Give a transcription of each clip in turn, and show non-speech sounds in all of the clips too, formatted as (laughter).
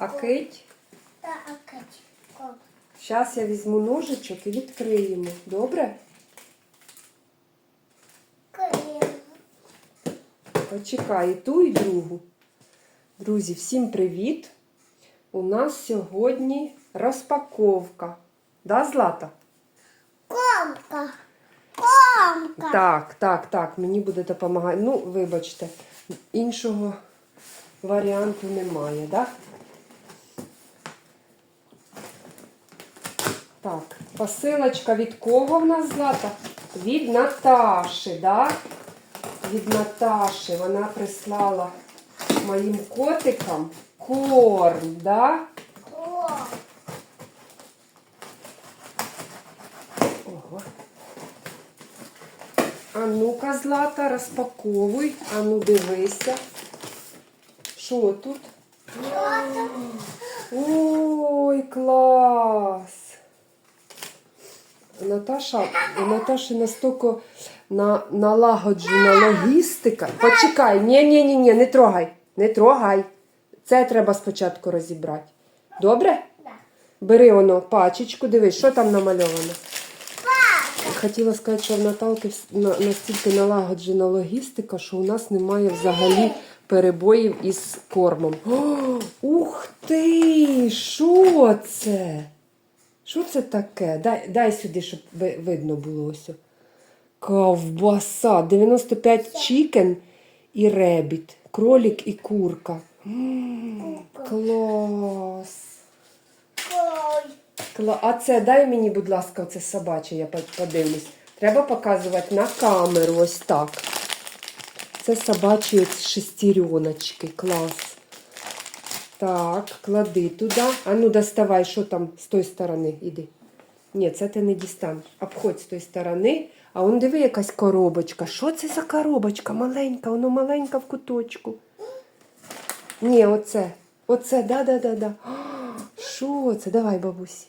А кить? Та акачко. Зараз я візьму ножичок і відкриємо. Добре? Крем. Почекай і ту, і другу. Друзі, всім привіт! У нас сьогодні розпаковка. Да, Злата? Комка. Комка. Так, так, так, мені буде допомагати. Ну, вибачте, іншого варіанту немає, так? Так, посилочка від кого в нас Злата? Від Наташі, да? Від Наташі. Вона прислала моїм котикам корм, да? Ого. А ну-ка, Злата, розпаковуй. А ну дивися. Що тут? Ой, клас! Наташа, у Наташі настільки на, налагоджена логістика. Почекай, ні, ні, ні, ні, не трогай, не трогай. Це треба спочатку розібрати. Добре? да. Бери воно пачечку, дивись, що там намальовано. Хотіла сказати, що в Наталки настільки налагоджена логістика, що у нас немає взагалі перебоїв із кормом. О, ух ти! Що це? Що це таке? Дай, дай сюди, щоб видно було ось. Ковбаса. 95 чікен і ребіт. Кролік і курка. М, Клас. Кла- А це дай мені, будь ласка, оце собаче, я подивлюсь. Треба показувати на камеру ось так. Це собачі шестереночки. Клас. Так, клади туди. А ну доставай, що там з тої сторони. Іди. Ні, це ти не дістанеш. Обходь з тої сторони. А он диви, якась коробочка. Що це за коробочка? Маленька, воно маленька в куточку. Ні, оце. Оце, да-да-да-да. Що це? Давай, бабусі.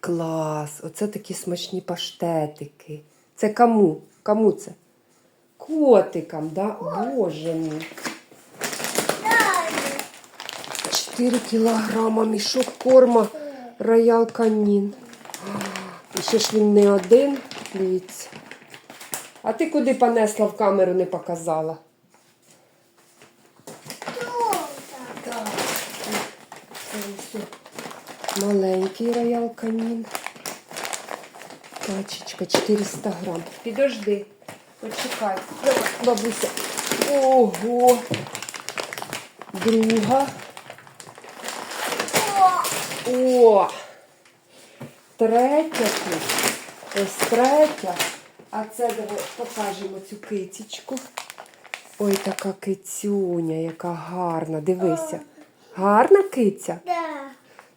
Клас! Оце такі смачні паштетики. Це кому? Кому це? Котикам, да? Боже мій. Дай. 4 кілограма мішок корма Роял Канін. І ще ж він не один, дивіться. А ти куди понесла в камеру не показала? Маленький роял канін. Пачечка 400 грам. Підожди. Почекай. Бабуся. Ого. Друга. О! Третя тут. Ось третя. А це давай покажемо цю кицічку. Ой, така кицюня, яка гарна. Дивися. Гарна киця? да.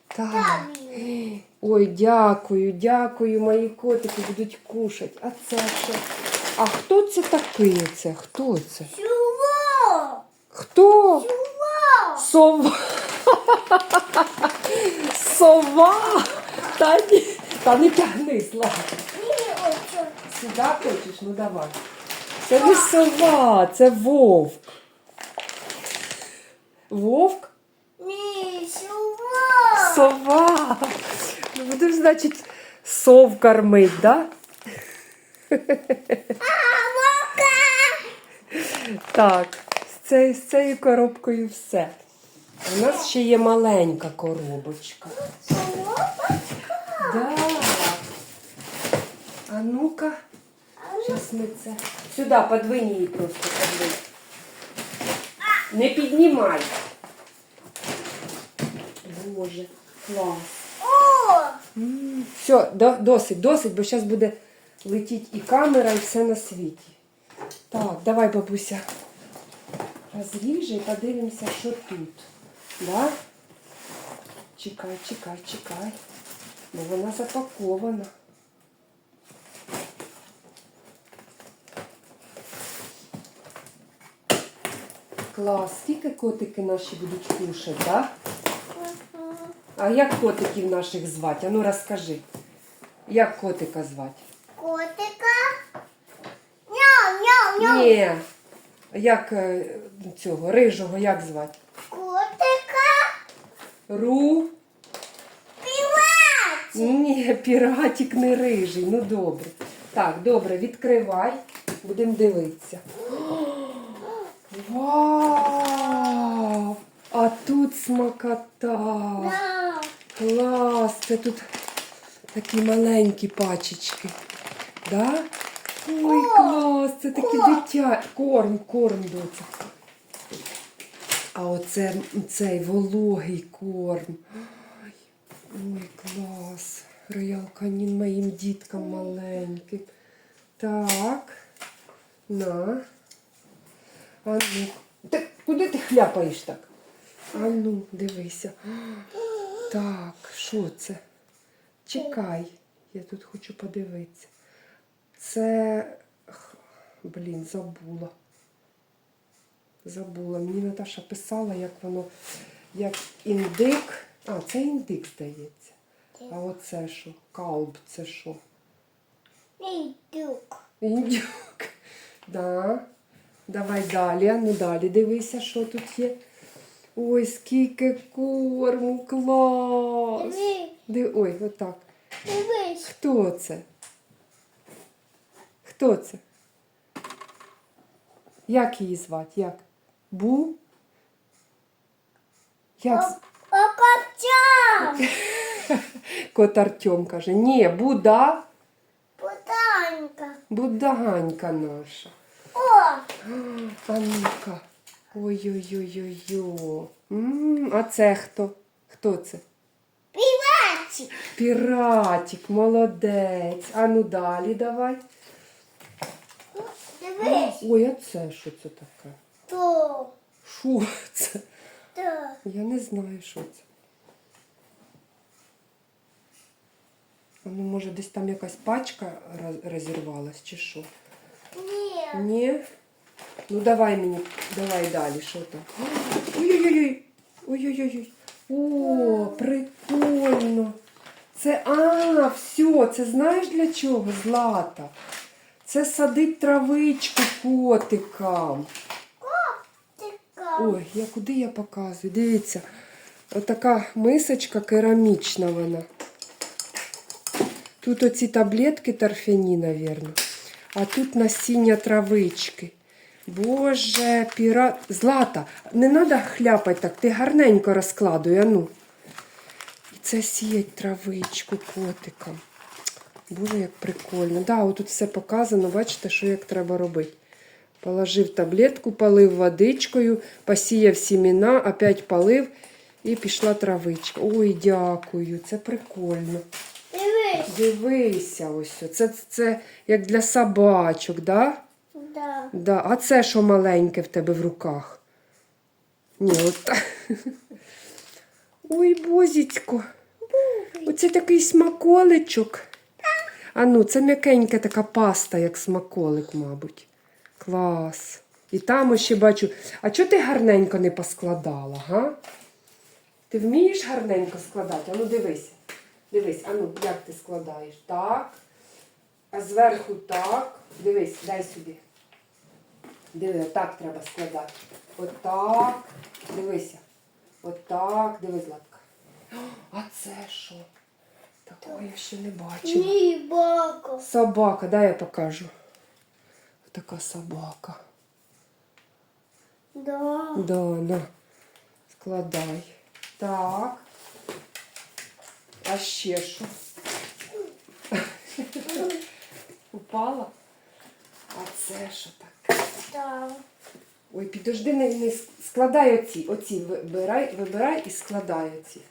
Так. Ой, дякую, дякую, мої котики будуть кушати. А це що? А хто це такий? Це? Хто це? Чего? Хто? Чего? Сова. (laughs) Сова. Та, ні, та не тягни, Слава. Сюди хочеш? Ну давай. Це не сова, це вовк. Вовк? Не чего? Сова. Ну, будеш, значить, сов кормить, да? Так, з, цією- з цією коробкою все. У нас ще є маленька коробочка. Коробочка? Да. А ну-ка, зараз ми це. Сюди, подвинь її просто подвинь. Не піднімай. Боже, клас. О, Все, досить, досить, бо зараз буде летіти і камера, і все на світі. Так, давай, бабуся, розріже і подивимося, що тут. Да? Чекай, чекай, чекай. Бо вона запакована. Клас, скільки котики наші будуть кушати, так? А як котиків наших звати? А ну розкажи. Як котика звати? котика. Няу, няу, няу. Ні. Як е, цього рижого як звати? Ру. Півач! Ні, піратик не рижий. Ну добре. Так, добре, відкривай. Будемо дивитися. Вау! А тут смакота. Клас! Це тут такі маленькі пачечки. Да? Ой, клас! Це такі дитя. Корм, корм, доця. А оце цей вологий корм. Ой, ой, клас. Роял канін моїм діткам маленьким. Так. На. А ну. Ти, куди ти хляпаєш так? А ну, дивися. Так, що це? Чекай, я тут хочу подивитися. Це. Блін, забула. Забула. Мені Наташа писала, як воно, як індик. А, це індик, здається. А оце що? Калб, це що? Індюк. Індюк. (laughs) Да. Давай далі. Ну далі дивися, що тут є. Ой, скільки корму, клас. Диви, Ди... Ой, отак. дивись. Хто це? Хто це? Як її звати? Як? Бу? Як? з- (laughs) Кот Артем каже. Ні, Буда. Путанка. Будаганька наша. О, А ну-ка. Ой-ой-ой-ой-ой. А це хто? Хто це? півачик. Піратик, молодець. А ну далі давай. Дивись. Ой, а це що це таке? То. Що це? То. Я не знаю, що це. А ну, може, десь там якась пачка розірвалась, чи що? Ні. Ні? Ну давай мені, давай далі, що там? Ой-ой-ой! Ой-ой-ой! О, прикольно! Це, а, все, це знаєш для чого, Злата? Це садить травичку котикам. Ой, я куди я показую? Дивіться, отака мисочка керамічна вона. Тут оці таблетки торфяні, напевно. А тут насіння травички. Боже, піра... Злата, не треба хляпати так, ти гарненько розкладуй, ану. І це сіять травичку котикам. Боже, як прикольно. Да, отут все показано, бачите, що як треба робити. Положив таблетку, полив водичкою, посіяв сімена, опять полив і пішла травичка. Ой, дякую, це прикольно. Дивись. Дивися ось. Це, це як для собачок, да? Да. Да. А це що маленьке в тебе в руках? Ні, от так. Ой, бозітько. Оце такий смаколичок. А ну, це м'якенька така паста, як смаколик, мабуть. Клас. І там ще бачу. А чого ти гарненько не поскладала, га? Ти вмієш гарненько складати? А ну дивись. Дивись, а ну, як ти складаєш? Так. А зверху так. Дивись, дай сюди. Диви, отак треба складати. Отак. Дивися. Отак. Дивись, Златка. А це що? Такого я ще не бачила. Собака, дай я покажу. Така собака. Да. Да, на. Складай. Так. А ще що? Упала? А це що таке? Да. Ой, підожди, не, не складай оці. Оці вибирай, вибирай і складай оці.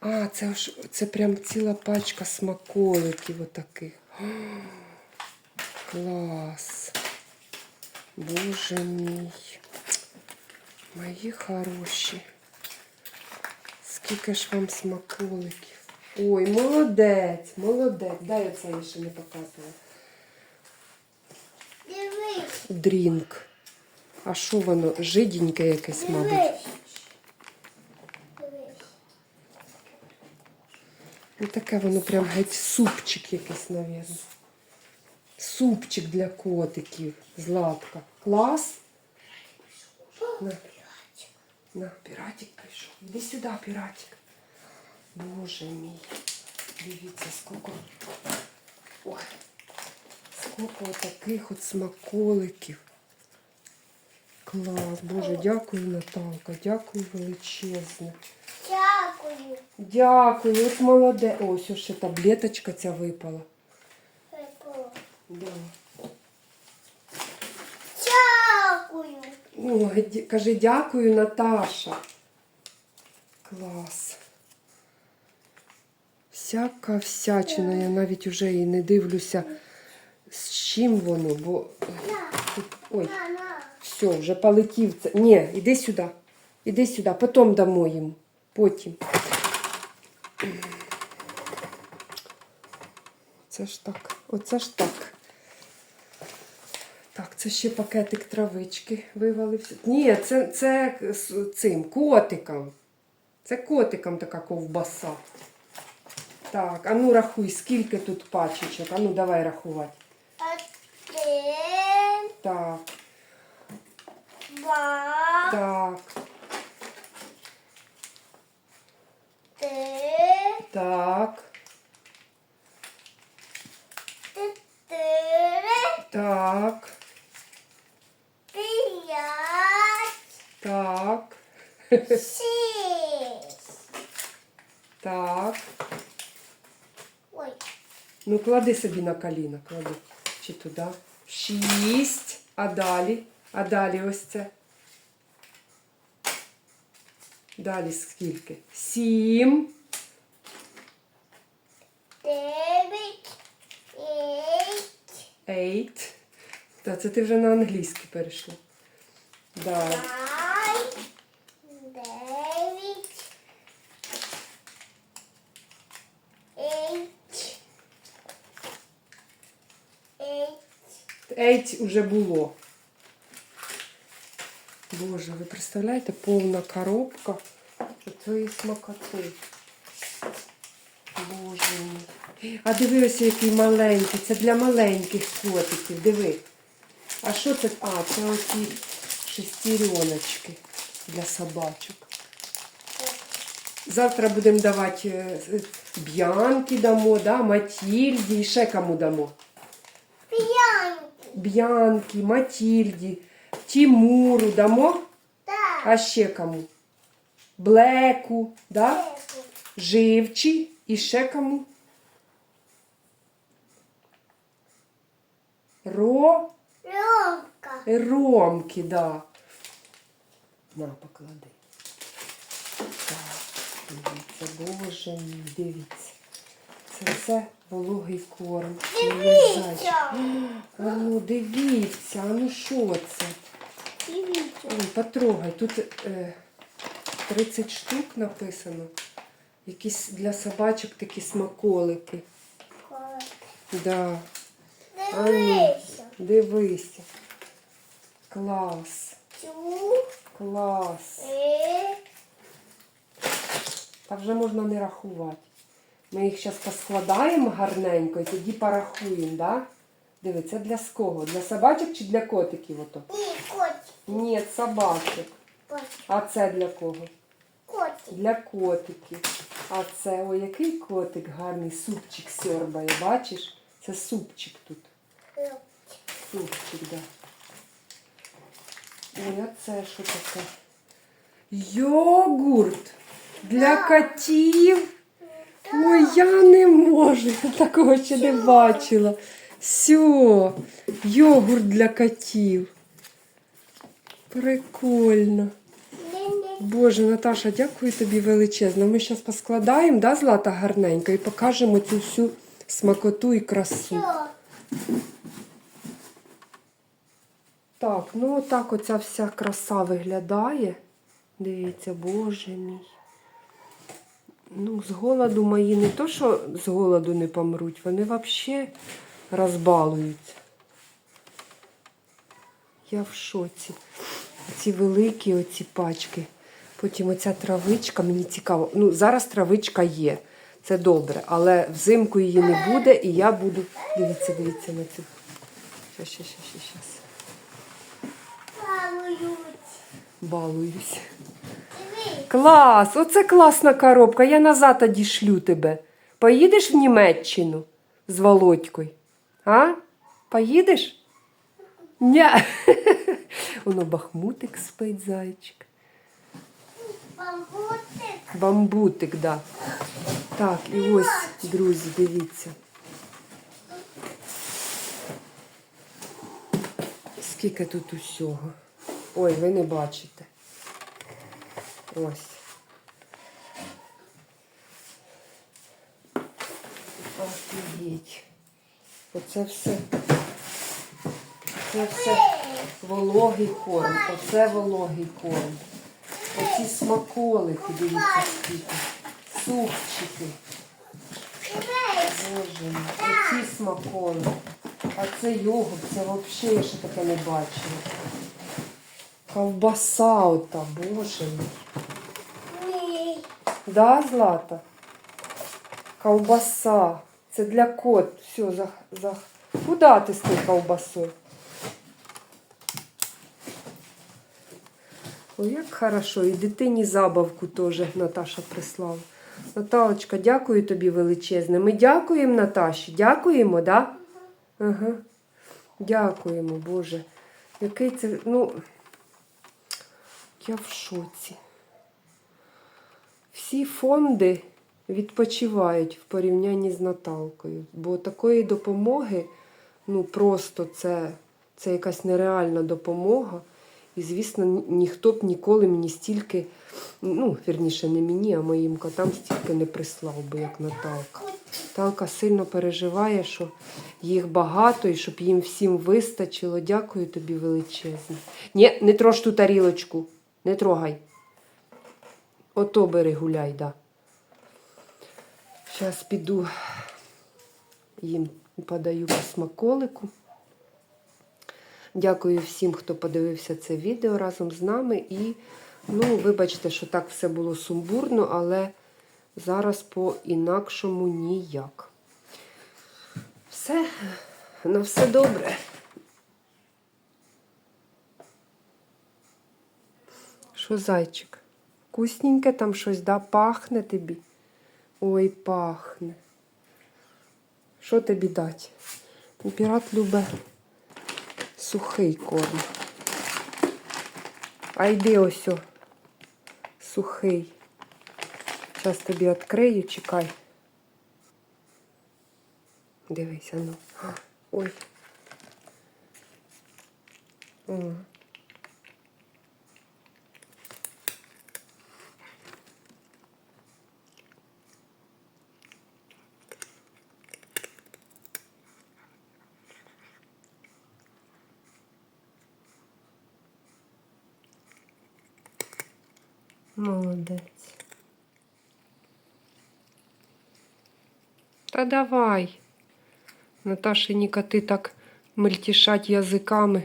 А, це ж це прям ціла пачка смаколиків отаких. О, Клас. Боже мій. Мої хороші. Скільки ж вам смаколиків. Ой, молодець, молодець. Дай оце я ще не показувала. Дивись. Дрінк. А що воно? Жиденьке якесь, мабуть. Дивись. Ну таке воно прям геть супчик якийсь, навірно. Супчик для котиків. Златка. Клас. На. На, піратик прийшов. Іди сюди, піратик. Боже мій. Дивіться, скільки. Ой. Скільки таких от смаколиків. Клас, Боже, дякую, Наталка, дякую величезне. Дякую. Дякую, от молоде. Ось ще таблеточка ця випала. Да. Дякую. Ой, кажи дякую, Наташа. Клас. Всяка всячина, я навіть уже і не дивлюся, з чим воно, бо Ой, все, вже полетів це. Ні, іди сюди. Іди сюди, потім дамо йому. Потім. Це ж так, оце ж так. Це ще пакетик травички вивалився. Ні, це, це цим котиком. Це котиком така ковбаса. Так, а ну рахуй, скільки тут пачечок. А ну давай рахувати. Один, Так, два, так, три, так, чотири, так, п'ять, так, шість. так. Ой, Ну, клади собі на коліна, клади. Чи туди. Шість. А далі? А далі ось це. Далі скільки? Сім. дев'ять, вісім, Eight. Та це ти вже на англійський перейшла. Да. 8 уже було. Боже, ви представляєте, повна коробка цієї смакоти. Боже мій. А диви який маленький. Це для маленьких котиків. Диви. А що це? А, це оці шестереночки для собачок. Завтра будемо давати е, е, б'янки дамо, да, Матільді і ще кому дамо. Б'янки, Матільді, Тімуру дамо, Так. а ще кому? Блеку, да? Живчі і ще кому? Ро, Ромка. Ромки, да. На, поклади. Так, дивіться, боже мій, дивіться. Це все вологий корм. Дивіться. Ну дивіться, а ну що це? Дивіться. Ой, потрогай, тут е, 30 штук написано. Якісь для собачок такі смаколики. Да. А ну, Дивися. дивися. Клас. Цю. Клас. Три. Та вже можна не рахувати. Ми їх зараз поскладаємо гарненько і тоді порахуємо, да? Диви, це для кого? Для собачок чи для котиків ото? Ні, котик. Ні, собачок. Котик. А це для кого? Котик. Для котиків. А це, ой, який котик гарний, супчик сьорбає, бачиш? Це супчик тут. Супчик, да. Ой, а це що таке? Йогурт для котів. Ой, я не можу, я такого ще не бачила. Все, йогурт для котів. Прикольно. Боже, Наташа, дякую тобі величезно. Ми зараз поскладаємо, да, Злата гарненько, і покажемо цю всю смакоту і красу. Так, ну отак оця вся краса виглядає. Дивіться, боже мій. Ну, з голоду мої не то, що з голоду не помруть, вони взагалі розбалуються. Я в шоці. Ці великі оці пачки. Потім оця травичка, мені цікаво. Ну, зараз травичка є. Це добре, але взимку її не буде, і я буду. Дивіться, дивіться на цю. Щас, щас, щас, щас, щас. Плавають. Балуюсь. Клас! Оце класна коробка. Я назад тоді шлю тебе. Поїдеш в Німеччину з Володькою? А? Поїдеш? Ні. (laughs) Воно бахмутик спить, зайчик. Бабутик. Бамбутик, да. Так, і ось, друзі, дивіться. Скільки тут усього. Ой, ви не бачите. Ось. Офігеть. Оце все. Це все вологий корм. Оце вологий корм. Оці смаколики, дивіться скільки. Супчики. Боже мій. Оці смаколики. А це йогурт, це взагалі я ще таке не бачила. Ковбаса ота, боже мій. Да, Злата? Ковбаса. Це для кот. Все, за, за... Куда ти з тою ковбасою? Ой, як хорошо. І дитині забавку теж Наташа прислала. Наталочка, дякую тобі величезне. Ми дякуємо Наташі. Дякуємо, да? Ага. Дякуємо, Боже. Який це, ну, я в шоці. Всі фонди відпочивають в порівнянні з Наталкою. Бо такої допомоги, ну просто це, це якась нереальна допомога. І, звісно, ніхто б ніколи мені стільки, ну, вірніше, не мені, а моїм котам стільки не прислав би, як Наталка. Наталка сильно переживає, що їх багато і щоб їм всім вистачило. Дякую тобі величезне. Ні, не трош ту тарілочку, не трогай. Ото бери гуляй, да. Зараз піду їм подаю по смаколику. Дякую всім, хто подивився це відео разом з нами. І, ну, вибачте, що так все було сумбурно, але зараз по-інакшому ніяк. Все, на все добре. Що, зайчик? Вкусненьке там щось, да? Пахне тобі? Ой, пахне. Що тобі дати? Пірат любить сухий корм. А йди ось. Сухий. Зараз тобі відкрию, чекай. Дивися, ну. Ой. Молодець. Та давай. Наташині коти так мельтішать язиками.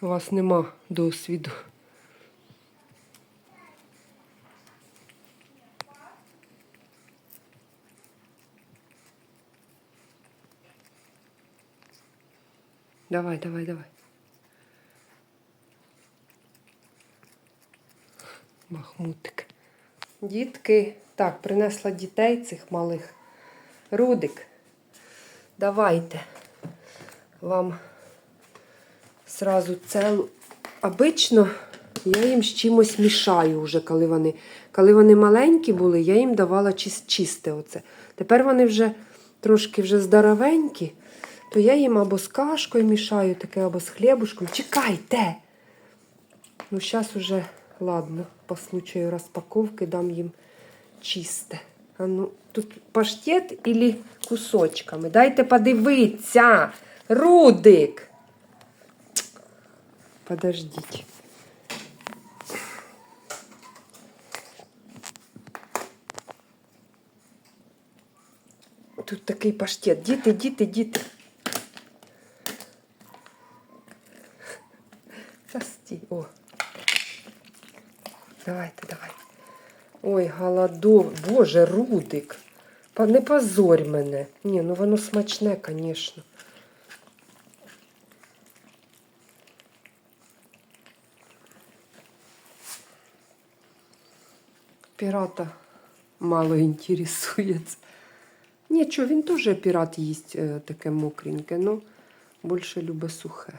У вас нема досвіду. Давай, давай, давай. Махмутик. Дітки, так, принесла дітей цих малих. Рудик, давайте вам сразу целу. Обично я їм з чимось мішаю вже, коли вони, коли вони маленькі були, я їм давала чисте оце. Тепер вони вже трошки вже здоровенькі, то я їм або з кашкою мішаю, таке, або з хлібушком. Чекайте! Ну, зараз уже, ладно, по случаю розпаковки дам їм чисте. А ну, тут паштет или кусочками? Дайте подивитися. Рудик. Подождіть. Тут такий паштет. Діти, діти, діти. Застій. О. Давайте, давай. Ой, голодов. Боже, Рудик. Не позорь мене. Ні, ну воно смачне, звісно. Пірата мало інтересується. Нічого, він теж пірат їсть е, таке мокреньке, ну більше любить сухе.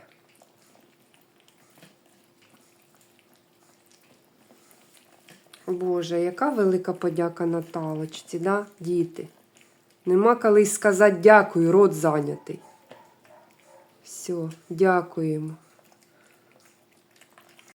Боже, яка велика подяка Наталочці, да, діти? Нема коли сказати дякую, рот зайнятий. Все, дякуємо.